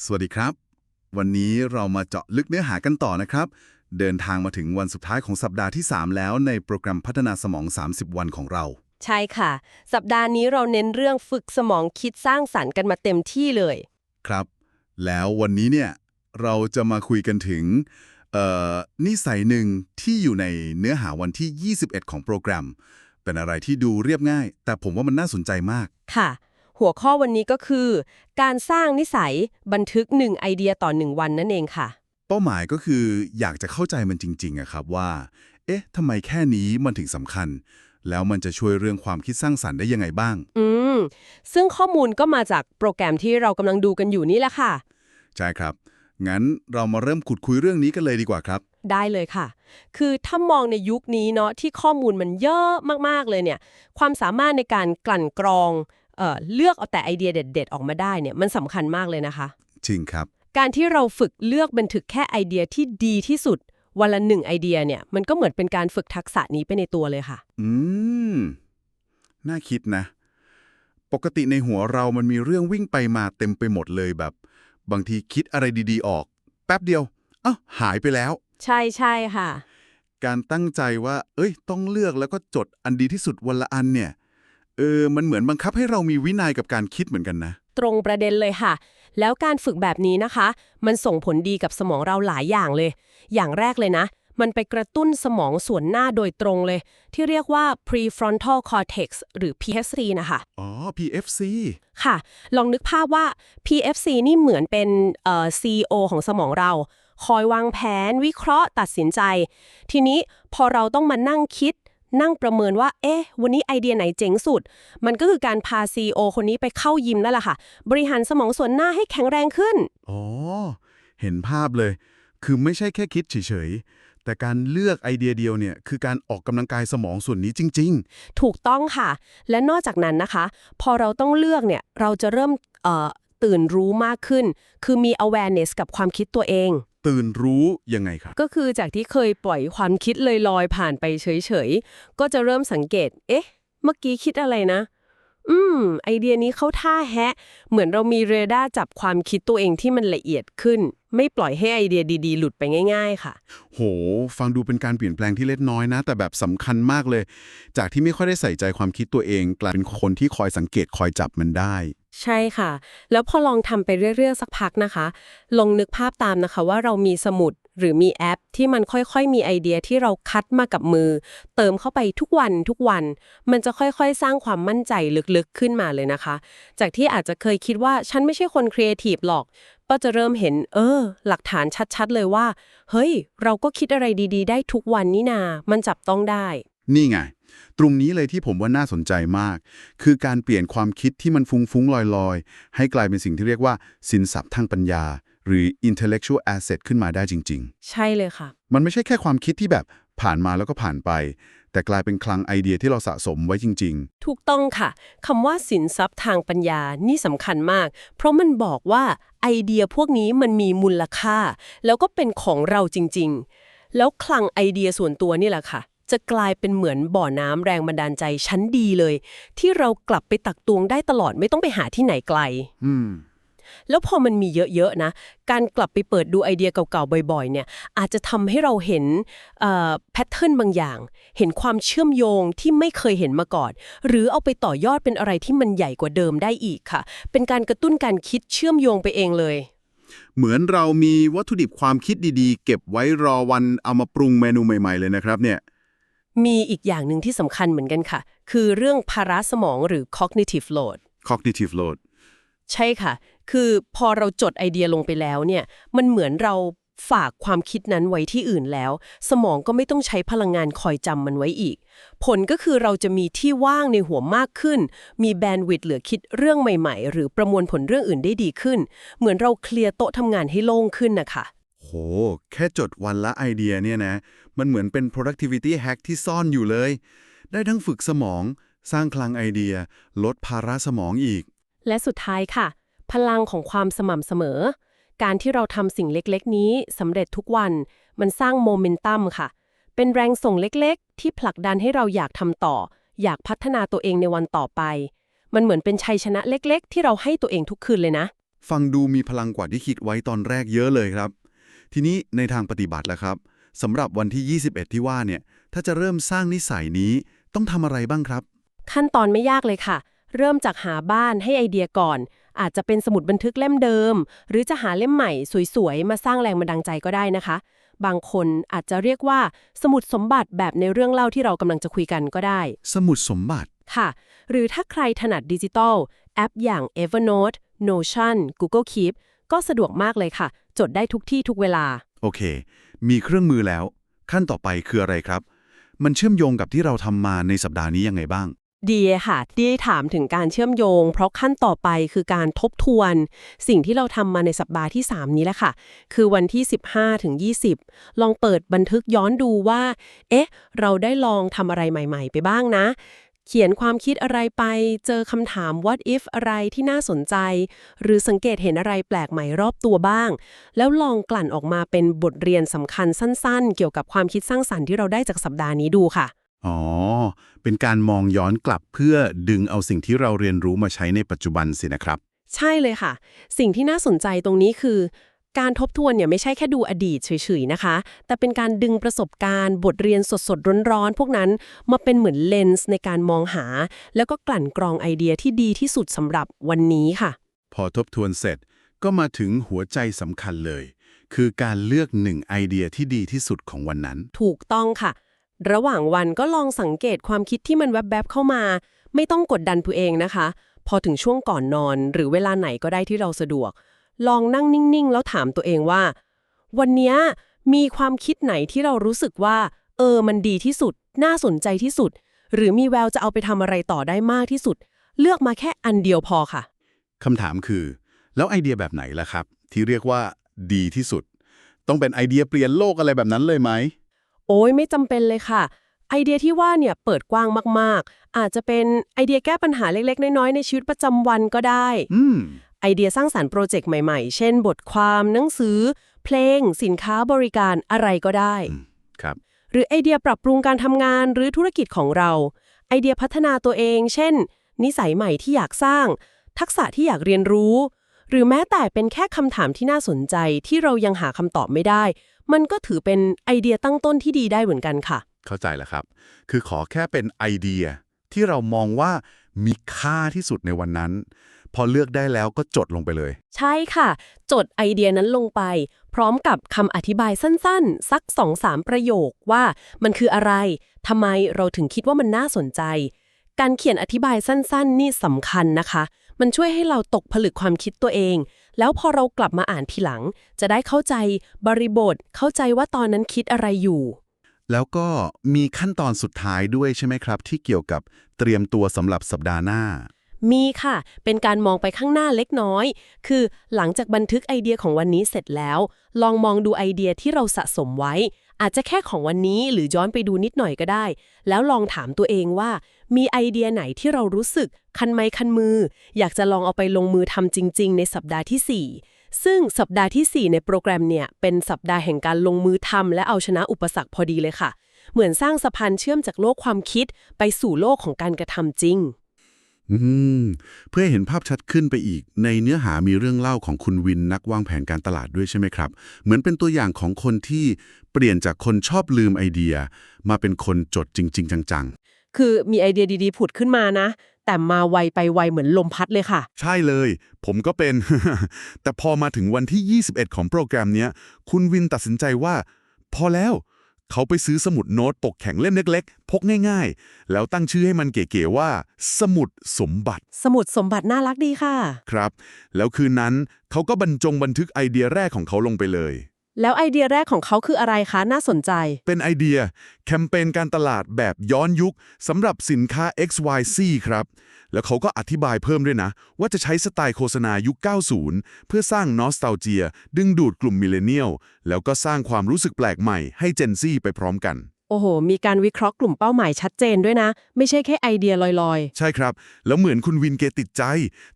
สวัสดีครับ วันนี้เรามาเจาะลึกเนื้อหากันต่อนะครับ เดินทางมาถึงวันสุดท้ายของสัปดาห์ที่ 3 แล้วในโปรแกรมพัฒนาสมอง 30 วันของเรา ใช่ค่ะ สัปดาห์นี้เราเน้นเรื่องฝึกสมองคิดสร้างสรรค์กันมาเต็มที่เลย ครับ แล้ววันนี้เนี่ยเราจะมาคุยกันถึงเอ่อนิสัยหนึ่งที่อยู่ในเนื้อหาวันที่ 21 ของโปรแกรม เป็นอะไรที่ดูเรียบง่าย แต่ผมว่ามันน่าสนใจมากค่ะ หัวข้อวันนี้ก็คือ การสร้างนิสัยบันทึกหนึ่งไอเดียต่อหนึ่งวันนั่นเองค่ะ เป้าหมายก็คืออยากจะเข้าใจมันจริงๆอะครับว่า เอ๊ะทำไมแค่นี้มันถึงสำคัญ แล้วมันจะช่วยเรื่องความคิดสร้างสรรค์ได้ยังไงบ้าง อืม ซึ่งข้อมูลก็มาจากโปรแกรมที่เรากำลังดูกันอยู่นี่แหละค่ะ ใช่ครับ งั้นเรามาเริ่มขุดคุยเรื่องนี้กันเลยดีกว่าครับ ได้เลยค่ะ คือถ้ามองในยุคนี้เนาะที่ข้อมูลมันเยอะมากๆเลยเนี่ย ความสามารถในการกลั่นกรอง เอ่อเลือกเอาแต่ไอเดียเด็ด ๆ ออกมาได้เนี่ยมันสำคัญมากเลยนะคะ จริงครับ การที่เราฝึกเลือกบันทึกแค่ไอเดียที่ดีที่สุด วันละหนึ่งไอเดียเนี่ยมันก็เหมือนเป็นการฝึกทักษะนี้ไปในตัวเลยค่ะ อืม น่าคิดนะ ปกติในหัวเรามันมีเรื่องวิ่งไปมาเต็มไปหมดเลยแบบ บางทีคิดอะไรดีๆ ออก แป๊บเดียวอ้าวหายไปแล้ว ใช่ใช่ค่ะ การตั้งใจว่า เอ้ย ต้องเลือกแล้วก็จดอันดีที่สุดวันละอันเนี่ย เออ มันเหมือนบังคับให้เรามีวินัยกับการคิดเหมือนกันนะ ตรงประเด็นเลยค่ะ แล้วการฝึกแบบนี้นะคะ มันส่งผลดีกับสมองเราหลายอย่างเลย อย่างแรกเลยนะ มันไปกระตุ้นสมองส่วนหน้าโดยตรงเลย ที่เรียกว่า prefrontal cortex หรือ PFC นะคะ อ๋อ PFC ค่ะ ลองนึกภาพว่า PFC นี่เหมือนเป็นเอ่อ CEO ของสมองเรา คอยวางแผน วิเคราะห์ ตัดสินใจ ทีนี้พอเราต้องมานั่งคิด นั่งประเมินว่า เอ๊ะ วันนี้ไอเดียไหนเจ๋งสุด มันก็คือการพา CEO คนนี้ไปเข้ายิมนั่นแหละค่ะ บริหารสมองส่วนหน้าให้แข็งแรงขึ้น อ๋อ เห็นภาพเลย คือไม่ใช่แค่คิดเฉยๆ แต่การเลือกไอเดียเดียวเนี่ยคือการออกกำลังกายสมองส่วนนี้จริงถูกต้องค่ะ และนอกจากนั้นนะคะ พอเราต้องเลือกเนี่ยเราจะเริ่มเอ่อตื่นรู้มากขึ้น คือมี awareness กับความคิดตัวเองๆ ตื่นรู้ยังไงครับ ก็คือจากที่เคยปล่อยความคิดลอยๆผ่านไปเฉยๆ ก็จะเริ่มสังเกต เอ๊ะ เมื่อกี้คิดอะไรนะ อืม ไอเดียนี้เข้าท่าแฮะ เหมือนเรามีเรดาร์จับความคิดตัวเองที่มันละเอียดขึ้น ไม่ปล่อยให้ไอเดียดีๆ หลุดไปง่าย ๆ ค่ะ โห ฟังดูเป็นการเปลี่ยนแปลงที่เล็กน้อยนะ แต่แบบสำคัญมากเลย จากที่ไม่ค่อยได้ใส่ใจความคิดตัวเอง กลายเป็นคนที่คอยสังเกตคอยจับมันได้ ใช่ค่ะ แล้วพอลองทำไปเรื่อยๆ สักพักนะคะ ลองนึกภาพตามนะคะว่าเรามีสมุดหรือมีแอป ที่มันค่อยๆ มีไอเดียที่เราคัดมากับมือ เติมเข้าไปทุกวันทุกวัน มันจะค่อยๆ สร้างความมั่นใจลึกๆ ขึ้นมาเลยนะคะ จากที่อาจจะเคยคิดว่าฉันไม่ใช่คนครีเอทีฟหรอก ก็จะเริ่มเห็น เออ หลักฐานชัดๆ เลยว่า เฮ้ย เราก็คิดอะไรดีๆ ได้ทุกวันนี่นา มันจับต้องได้ นี่ไง ตรงนี้เลยที่ผมว่าน่าสนใจมาก คือการเปลี่ยนความคิดที่มันฟุ้งๆลอยๆ ให้กลายเป็นสิ่งที่เรียกว่า สินทรัพย์ทางปัญญา หรือ intellectual asset ขึ้นมาได้จริงใช่เลยค่ะๆมันไม่ใช่แค่ความคิดที่แบบผ่านมาแล้วก็ผ่านไป แต่กลายเป็นคลังไอเดียที่เราสะสมไว้จริงถูกต้องค่ะคำว่าสินทรัพย์ทางปัญญานี่สำคัญมาก เพราะมันบอกว่าไอเดียพวกนี้มันมีมูลค่า แล้วก็เป็นของเราจริงๆ แล้วคลังไอเดียส่วนตัวนี่แหละค่ะ จะกลายเป็นเหมือนบ่อน้ำแรงบันดาลใจชั้นดีเลย ที่เรากลับไปตักตวงได้ตลอดไม่ต้องไปหาที่ไหนไกลๆอืม แล้วพอมันมีเยอะๆนะ การกลับไปเปิดดูไอเดียเก่าๆบ่อยๆ เนี่ย อาจจะทำให้เราเห็นแพทเทิร์นบางอย่าง เห็นความเชื่อมโยงที่ไม่เคยเห็นมาก่อน หรือเอาไปต่อยอดเป็นอะไรที่มันใหญ่กว่าเดิมได้อีกค่ะ เป็นการกระตุ้นการคิดเชื่อมโยงไปเองเลย เหมือนเรามีวัตถุดิบความคิดดีๆ เก็บไว้รอวันเอามาปรุงเมนูใหม่ ๆ เลยนะครับเนี่ย มีอีกอย่างหนึ่งที่สำคัญเหมือนกันค่ะ คือเรื่องภาระสมองหรือ cognitive load cognitive load ใช่ค่ะ คือพอเราจดไอเดียลงไปแล้วเนี่ย มันเหมือนเราฝากความคิดนั้นไว้ที่อื่นแล้ว สมองก็ไม่ต้องใช้พลังงานคอยจำมันไว้อีก ผลก็คือเราจะมีที่ว่างในหัวมากขึ้น มีแบนด์วิดต์เหลือคิดเรื่องใหม่ๆ หรือประมวลผลเรื่องอื่นได้ดีขึ้น เหมือนเราเคลียร์โต๊ะทำงานให้โล่งขึ้นนะคะโห แค่จดวันละไอเดียเนี่ยนะ มันเหมือนเป็น productivity hack ที่ซ่อนอยู่เลย ได้ทั้งฝึกสมอง สร้างคลังไอเดีย ลดภาระสมองอีก และสุดท้ายค่ะ พลังของความสม่ำเสมอ การที่เราทำสิ่งเล็กๆ นี้สำเร็จทุกวัน มันสร้างโมเมนตัมค่ะ เป็นแรงส่งเล็กๆ ที่ผลักดันให้เราอยากทำต่อ อยากพัฒนาตัวเองในวันต่อไป มันเหมือนเป็นชัยชนะเล็กๆ ที่เราให้ตัวเองทุกคืนเลยนะ ฟังดูมีพลังกว่าที่คิดไว้ตอนแรกเยอะเลยครับ ทีนี้ในทางปฏิบัติล่ะครับ สำหรับวันที่ 21 ที่ว่าเนี่ย ถ้าจะเริ่มสร้างนิสัยนี้ต้องทำอะไรบ้างครับ ขั้นตอนไม่ยากเลยค่ะ เริ่มจากหาบ้านให้ไอเดียก่อน อาจจะเป็นสมุดบันทึกเล่มเดิม หรือจะหาเล่มใหม่สวยๆ มาสร้างแรงบันดาลใจก็ได้นะคะ บางคนอาจจะเรียกว่า สมุดสมบัติแบบในเรื่องเล่าที่เรากำลังจะคุยกันก็ได้ สมุดสมบัติค่ะ หรือถ้าใครถนัดดิจิทัลแอปอย่าง Evernote Notion Google Keep ก็สะดวกมากเลยค่ะ จดได้ทุกที่ทุกเวลา โอเค มีเครื่องมือแล้ว ขั้นต่อไปคืออะไรครับ มันเชื่อมโยงกับที่เราทำมาในสัปดาห์นี้ยังไงบ้าง ดีค่ะที่ถามถึงการเชื่อมโยง เพราะขั้นต่อไปคือการทบทวน สิ่งที่เราทำมาในสัปดาห์ที่ 3 นี้แหละค่ะ คือวันที่ 15ถึง20 ลองเปิดบันทึกย้อนดูว่า เอ๊ะ เราได้ลองทำอะไรใหม่ ๆ ไปบ้างนะ เขียนความคิดอะไรไป เจอคำถาม what if อะไรที่น่าสนใจ หรือสังเกตเห็นอะไรแปลกใหม่รอบตัวบ้าง แล้วลองกลั่นออกมาเป็นบทเรียนสำคัญสั้นๆ เกี่ยวกับความคิดสร้างสรรค์ที่เราได้จากสัปดาห์นี้ดูค่ะ อ๋อ เป็นการมองย้อนกลับเพื่อดึงเอาสิ่งที่เราเรียนรู้มาใช้ในปัจจุบันสินะครับ ใช่เลยค่ะ สิ่งที่น่าสนใจตรงนี้คือ การทบทวนเนี่ยไม่ใช่แค่ดูอดีตเฉยๆนะคะ แต่เป็นการดึงประสบการณ์บทเรียนสดๆ ร้อนๆ พวกนั้นมาเป็นเหมือนเลนส์ในการมองหา แล้วก็กลั่นกรองไอเดียที่ดีที่สุดสำหรับวันนี้ค่ะ พอทบทวนเสร็จก็มาถึงหัวใจสำคัญเลย คือการเลือกหนึ่งไอเดียที่ดีที่สุดของวันนั้น ถูกต้องค่ะ ระหว่างวันก็ลองสังเกตความคิดที่มันแวบๆเข้ามา ไม่ต้องกดดันตัวเองนะคะ พอถึงช่วงก่อนนอน หรือเวลาไหนก็ได้ที่เราสะดวก ลองนั่งนิ่งๆ แล้วถามตัวเองว่า วันเนี้ยมีความคิดไหนที่เรารู้สึกว่า เออมันดีที่สุด น่าสนใจที่สุด หรือมีแววจะเอาไปทำอะไรต่อได้มากที่สุด เลือกมาแค่อันเดียวพอค่ะคำถามคือ แล้วไอเดียแบบไหนล่ะครับ ที่เรียกว่า ดีที่สุด ต้องเป็นไอเดียเปลี่ยนโลกอะไรแบบนั้นเลยไหมโอ้ยไม่จำเป็นเลยค่ะ ไอเดียที่ว่าเนี่ยเปิดกว้างมากๆ อาจจะเป็นไอเดียแก้ปัญหาเล็กๆ น้อยๆ ในชีวิตประจำวันก็ได้ อืม ไอเดียสร้างสารรค์โปรเจกต์ใหม่ๆ เช่น บทความหนังสือ เพลง สินค้าบริการอะไรก็ได้ ครับ หรือไอเดียปรับปรุงการทำงานหรือธุรกิจของเรา ไอเดียพัฒนาตัวเอง เช่น นิสัยใหม่ที่อยากสร้าง ทักษะที่อยากเรียนรู้ หรือแม้แต่เป็นแค่คำถามที่น่าสนใจที่เรายังหาคำตอบไม่ได้ มันก็ถือเป็นไอเดียตั้งต้นที่ดีได้เหมือนกันค่ะ เข้าใจแล้วครับ คือขอแค่เป็นไอเดียที่เรามองว่ามีค่าที่สุดในวันนั้น พอเลือกได้แล้วก็จดลงไปเลย ใช่ค่ะ จดไอเดียนั้นลงไป พร้อมกับคำอธิบายสั้นๆ สัก2-3ประโยคว่ามันคืออะไรทำไมเราถึงคิดว่ามันน่าสนใจ การเขียนอธิบายสั้นๆ นี่สำคัญนะคะ มันช่วยให้เราตกผลึกความคิดตัวเอง แล้วพอเรากลับมาอ่านทีหลัง จะได้เข้าใจบริบท เข้าใจว่าตอนนั้นคิดอะไรอยู่แล้วก็มีขั้นตอนสุดท้ายด้วยใช่ไหมครับ ที่เกี่ยวกับเตรียมตัวสำหรับสัปดาห์หน้า มีค่ะ เป็นการมองไปข้างหน้าเล็กน้อย คือหลังจากบันทึกไอเดียของวันนี้เสร็จแล้ว ลองมองดูไอเดียที่เราสะสมไว้ อาจจะแค่ของวันนี้หรือย้อนไปดูนิดหน่อยก็ได้ แล้วลองถามตัวเองว่า มีไอเดียไหนที่เรารู้สึก คันไม้คันมือ อยากจะลองเอาไปลงมือทำจริง ๆ ในสัปดาห์ที่ 4ซึ่งสัปดาห์ทีสี่4 ในโปรแกรมเนี่ย เป็นสัปดาห์แห่งการลงมือทำและเอาชนะอุปสรรคพอดีเลยค่ะ เหมือนสร้างสะพานเชื่อมจากโลกความคิดไปสู่โลกของการกระทำจริง อืมเพื่อให้เห็นภาพชัดขึ้นไปอีก ในเนื้อหามีเรื่องเล่าของคุณวินนักวางแผนการตลาดด้วยใช่ไหมครับ เหมือนเป็นตัวอย่างของคนที่เปลี่ยนจากคนชอบลืมไอเดีย มาเป็นคนจดจริง ๆ จังคือมีไอเดียดีๆ ผุดขึ้นมานะ แต่มาไวไปไวเหมือนลมพัดเลยค่ะๆใช่เลย ผมก็เป็น แต่พอมาถึงวันที่ 21 ของโปรแกรมเนี้ย คุณวินตัดสินใจว่า พอแล้ว เขาไปซื้อสมุดโน้ตปกแข็งเล่มเล็กๆ พกง่ายๆ แล้วตั้งชื่อให้มันเก๋ๆว่า สมุดสมบัติ สมุดสมบัติน่ารักดีค่ะ ครับ แล้วคืนนั้นเขาก็บรรจงบันทึกไอเดียแรกของเขาลงไปเลย แล้วไอเดียแรกของเขาคืออะไรคะ น่าสนใจ เป็นไอเดีย แคมเปญการตลาดแบบย้อนยุคสำหรับสินค้า XYZ ครับ แล้วเขาก็อธิบายเพิ่มด้วยนะ ว่าจะใช้สไตล์โฆษณายุค 90 เพื่อสร้างนอสตาเจีย ดึงดูดกลุ่มมิเลเนียล แล้วก็สร้างความรู้สึกแปลกใหม่ให้เจนซี่ไปพร้อมกัน โอ้โห มีการวิเคราะห์กลุ่มเป้าหมายชัดเจนด้วยนะ ไม่ใช่แค่ไอเดียลอยใช่ครับ แล้วเหมือนคุณวินเกติดใจ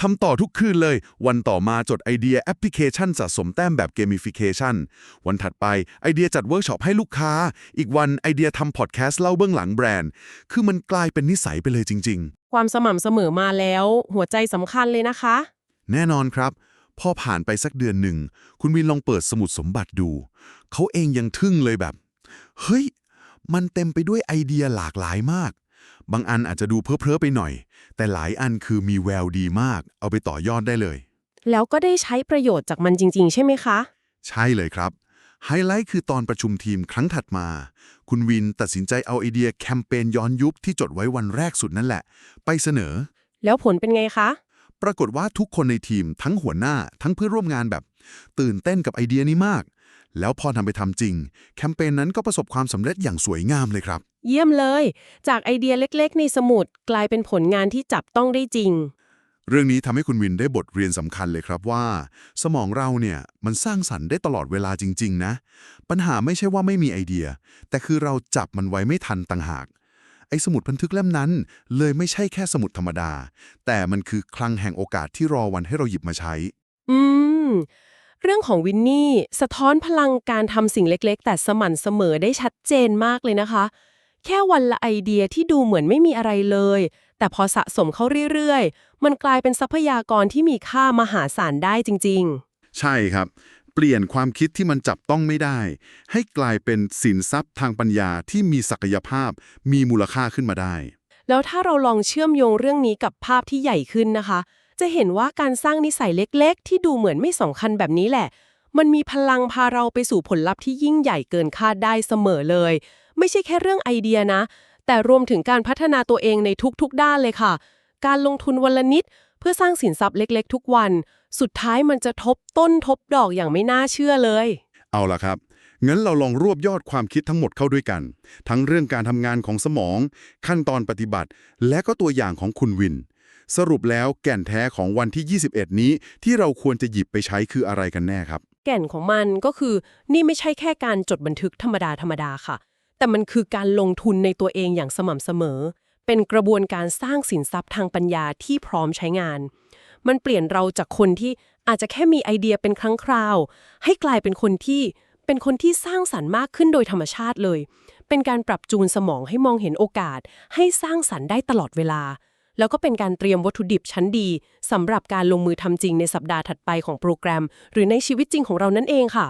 ทำต่อทุกคืนเลย วันต่อมาจดไอเดียแอปพลิเคชันสะสมแต้มแบบเกม i ฟิเคชันวันถัดไปไอเดียจัดเวิร์กช็อปให้ลูกค้า อีกวันไอเดียทำพอดแคสต์เล่าเบื้องหลังแบรนด์ คือมันกลายเป็นนิสัยไปเลยจริง ๆ ความสม่ำเสมอมาแล้ว หัวใจสำคัญเลยนะคะๆแน่นอนครับ พอผ่านไปสักเดือนหนึ่ง คุณวินลองเปิดสมุดสมบัติดู เขาเองยังทึ่งเลยแบบ เฮ้ย มันเต็มไปด้วยไอเดียหลากหลายมาก บางอันอาจจะดูเพ้อๆไปหน่อย แต่หลายอันคือมีแววดีมาก เอาไปต่อยอดได้เลย แล้วก็ได้ใช้ประโยชน์จากมันจริง ๆ ใช่ไหมคะ ใช่เลยครับ ไฮไลท์คือตอนประชุมทีมครั้งถัดมา คุณวินตัดสินใจเอาไอเดียแคมเปญย้อนยุคที่จดไว้วันแรกสุดนั่นแหละ ไปเสนอ แล้วผลเป็นไงคะ ปรากฏว่าทุกคนในทีมทั้งหัวหน้าทั้งเพื่อนร่วมงานแบบ ตื่นเต้นกับไอเดียนี้มาก แล้วพอทำไปทำจริง แคมเปญนั้นก็ประสบความสำเร็จอย่างสวยงามเลยครับ เยี่ยมเลย จากไอเดียเล็กๆ ในสมุดกลายเป็นผลงานที่จับต้องได้จริง เรื่องนี้ทำให้คุณวินได้บทเรียนสำคัญเลยครับว่า สมองเราเนี่ยมันสร้างสรรค์ได้ตลอดเวลาจริง ๆ นะ ปัญหาไม่ใช่ว่าไม่มีไอเดีย แต่คือเราจับมันไว้ไม่ทันต่างหากไอ้สมุดบันทึกเล่มนั้น เลยไม่ใช่แค่สมุดธรรมดา แต่มันคือคลังแห่งโอกาสที่รอวันให้เราหยิบมาใช้ อืม เรื่องของวินนี่สะท้อนพลังการทำสิ่งเล็กๆ แต่สม่ำเสมอได้ชัดเจนมากเลยนะคะ แค่วันละไอเดียที่ดูเหมือนไม่มีอะไรเลย แต่พอสะสมเข้าเรื่อยๆ มันกลายเป็นทรัพยากรที่มีค่ามหาศาลได้จริงใช่ครับ เปลี่ยนความคิดที่มันจับต้องไม่ได้ ให้กลายเป็นสินทรัพย์ทางปัญญาที่มีศักยภาพ มีมูลค่าขึ้นมาได้ๆแล้วถ้าเราลองเชื่อมโยงเรื่องนี้กับภาพที่ใหญ่ขึ้นนะคะ จะเห็นว่าการสร้างนิสัยเล็กๆ ที่ดูเหมือนไม่สำคัญแบบนี้แหละ มันมีพลังพาเราไปสู่ผลลัพธ์ที่ยิ่งใหญ่เกินคาดได้เสมอเลย ไม่ใช่แค่เรื่องไอเดียนะ แต่รวมถึงการพัฒนาตัวเองในทุกๆ ด้านเลยค่ะ การลงทุนวันละนิด เพื่อสร้างสินทรัพย์เล็กๆ ทุกวัน สุดท้ายมันจะทบต้นทบดอกอย่างไม่น่าเชื่อเลย เอาล่ะครับงั้นเราลองรวบยอดความคิดทั้งหมดเข้าด้วยกัน ทั้งเรื่องการทำงานของสมอง ขั้นตอนปฏิบัติ และก็ตัวอย่างของคุณวิน สรุปแล้วแก่นแท้ของวันที่ 21 นี้ ที่เราควรจะหยิบไปใช้คืออะไรกันแน่ครับ แก่นของมันก็คือนี่ไม่ใช่แค่การจดบันทึกธรรมดาธรรมดาค่ะ แต่มันคือการลงทุนในตัวเองอย่างสม่ำเสมอ เป็นกระบวนการสร้างสินทรัพย์ทางปัญญาที่พร้อมใช้งาน มันเปลี่ยนเราจากคนที่อาจจะแค่มีไอเดียเป็นครั้งคราว ให้กลายเป็นคนที่เป็นคนที่สร้างสรรค์มากขึ้นโดยธรรมชาติเลย เป็นการปรับจูนสมองให้มองเห็นโอกาส ให้สร้างสรรค์ได้ตลอดเวลา แล้วก็เป็นการเตรียมวัตถุดิบชั้นดีสำหรับการลงมือทำจริงในสัปดาห์ถัดไปของโปรแกรม หรือในชีวิตจริงของเรานั่นเองค่ะ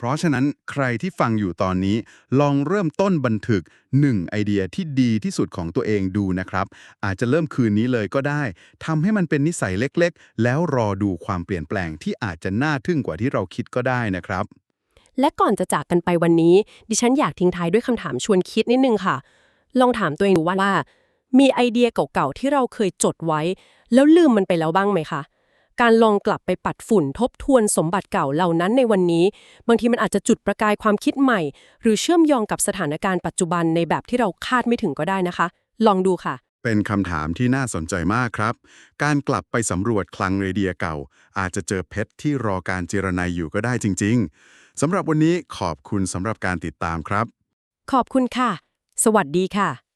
เพราะฉะนั้นใครที่ฟังอยู่ตอนนี้ ลองเริ่มต้นบันทึก 1 ไอเดียที่ดีที่สุดของตัวเองดูนะครับ อาจจะเริ่มคืนนี้เลยก็ได้ทำให้มันเป็นนิสัยเล็กๆ แล้วรอดูความเปลี่ยนแปลงที่อาจจะน่าทึ่งกว่าที่เราคิดก็ได้นะครับ และก่อนจะจากกันไปวันนี้ ดิฉันอยากทิ้งท้ายด้วยคำถามชวนคิดนิดนึงค่ะลองถามตัวเองดูว่า มีไอเดียเก่าๆที่เราเคยจดไว้ แล้วลืมมันไปแล้วบ้างไหมคะ การลองกลับไปปัดฝุ่นทบทวนสมบัติเก่าเหล่านั้นในวันนี้ บางทีมันอาจจะจุดประกายความคิดใหม่ หรือเชื่อมโยงกับสถานการณ์ปัจจุบันในแบบที่เราคาดไม่ถึงก็ได้นะคะ ลองดูค่ะ เป็นคำถามที่น่าสนใจมากครับ การกลับไปสำรวจคลังเรเดียเก่า อาจจะเจอเพชรที่รอการเจรไนายอยู่ก็ได้จริง ๆสำหรับวันนี้ขอบคุณสำหรับการติดตามครับ ขอบคุณค่ะ สวัสดีค่ะ